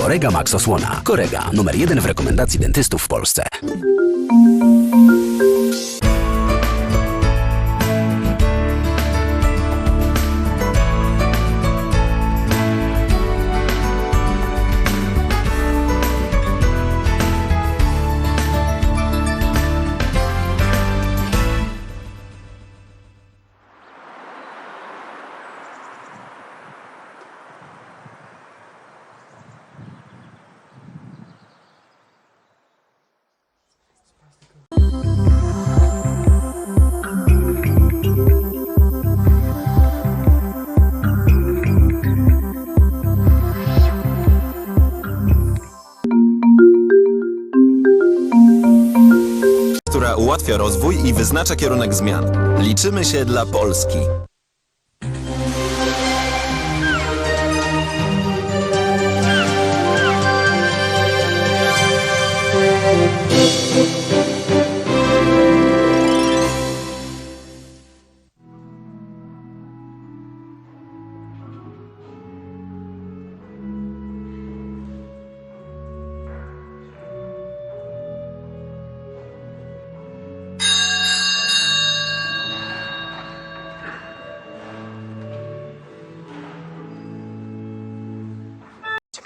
Korega Max Osłona. Korega, numer jeden w rekomendacji dentystów w Polsce. Ułatwia rozwój i wyznacza kierunek zmian. Liczymy się dla Polski.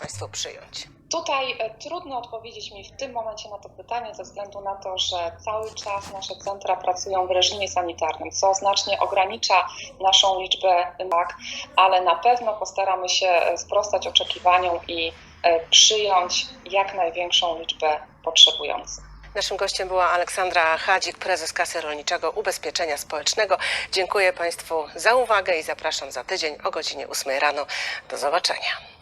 Państwo przyjąć? Tutaj e, trudno odpowiedzieć mi w tym momencie na to pytanie, ze względu na to, że cały czas nasze centra pracują w reżimie sanitarnym, co znacznie ogranicza naszą liczbę MAK, ale na pewno postaramy się e, sprostać oczekiwaniom i e, przyjąć jak największą liczbę potrzebujących. Naszym gościem była Aleksandra Hadzik, prezes Kasy Rolniczego Ubezpieczenia Społecznego. Dziękuję Państwu za uwagę i zapraszam za tydzień o godzinie 8 rano. Do zobaczenia.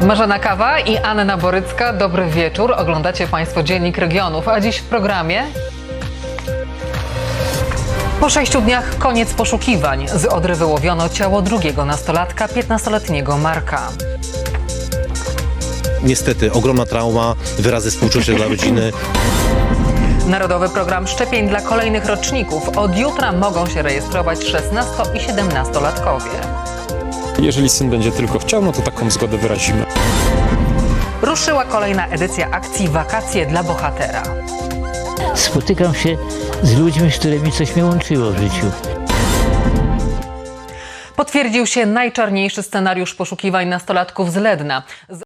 Marzena Kawa i Anna Borycka. Dobry wieczór. Oglądacie Państwo Dziennik Regionów, a dziś w programie... Po sześciu dniach koniec poszukiwań. Z Odry wyłowiono ciało drugiego nastolatka, 15-letniego Marka. Niestety ogromna trauma, wyrazy współczucia dla rodziny. Narodowy program szczepień dla kolejnych roczników. Od jutra mogą się rejestrować 16 i 17-latkowie. Jeżeli syn będzie tylko chciał, no to taką zgodę wyrazimy. Ruszyła kolejna edycja akcji Wakacje dla bohatera. spotykam się z ludźmi, z którymi coś mnie łączyło w życiu. Potwierdził się najczarniejszy scenariusz poszukiwań nastolatków z Ledna. Z